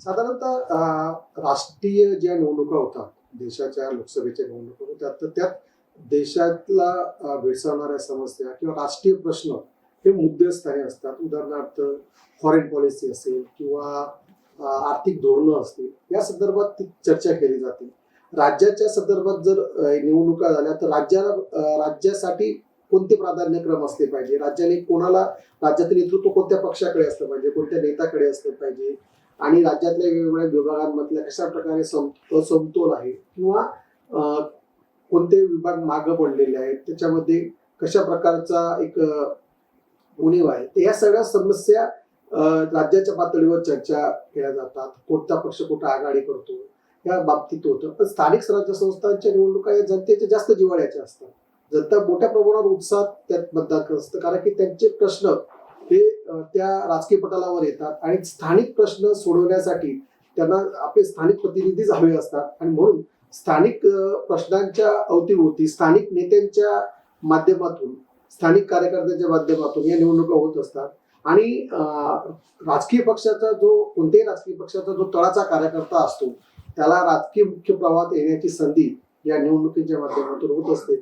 साधारणतः राष्ट्रीय ज्या निवडणुका होतात देशाच्या लोकसभेच्या निवडणुका होतात तर त्यात देशातला भेडसावणाऱ्या समस्या किंवा राष्ट्रीय प्रश्न हे मुद्देस्थानी असतात. उदाहरणार्थ फॉरेन पॉलिसी असेल किंवा आर्थिक धोरणं असतील या संदर्भात ती चर्चा केली जाते. राज्याच्या संदर्भात जर निवडणुका झाल्या तर राज्याला राज्यासाठी कोणते प्राधान्यक्रम असले पाहिजे? राज्याने कोणाला राज्याचं नेतृत्व कोणत्या पक्षाकडे असलं पाहिजे? कोणत्या नेत्याकडे असलं पाहिजे? आणि राज्यातल्या वेगवेगळ्या विभागांमधल्या कशा प्रकारे समतोल आहे किंवा अं, कोणते विभाग मागं पडलेले आहेत त्याच्यामध्ये कशा प्रकारचा एक उणीव आहे तर या सगळ्या समस्या राज्याच्या पातळीवर चर्चा केल्या जातात. कोणता पक्ष कुठं आघाडी करतो या बाबतीत होतं. पण स्थानिक स्वराज्य संस्थांच्या निवडणुका या जनतेच्या जास्त जिव्हाळ्याच्या असतात. जनता मोठ्या प्रमाणावर उत्साहात त्यात मतदान करत असतं. कारण की त्यांचे प्रश्न त्या राजकीय पटलावर येतात आणि स्थानिक प्रश्न सोडवण्यासाठी त्यांना आपले स्थानिक प्रतिनिधीच हवे असतात. आणि म्हणून स्थानिक प्रश्नांच्या अवतीभोवती स्थानिक नेत्यांच्या माध्यमातून स्थानिक कार्यकर्त्यांच्या माध्यमातून या निवडणुका होत असतात. आणि राजकीय पक्षाचा जो कोणत्याही राजकीय पक्षाचा जो तळाचा कार्यकर्ता असतो त्याला राजकीय मुख्य प्रवाहात येण्याची संधी या निवडणुकीच्या माध्यमातून होत असते.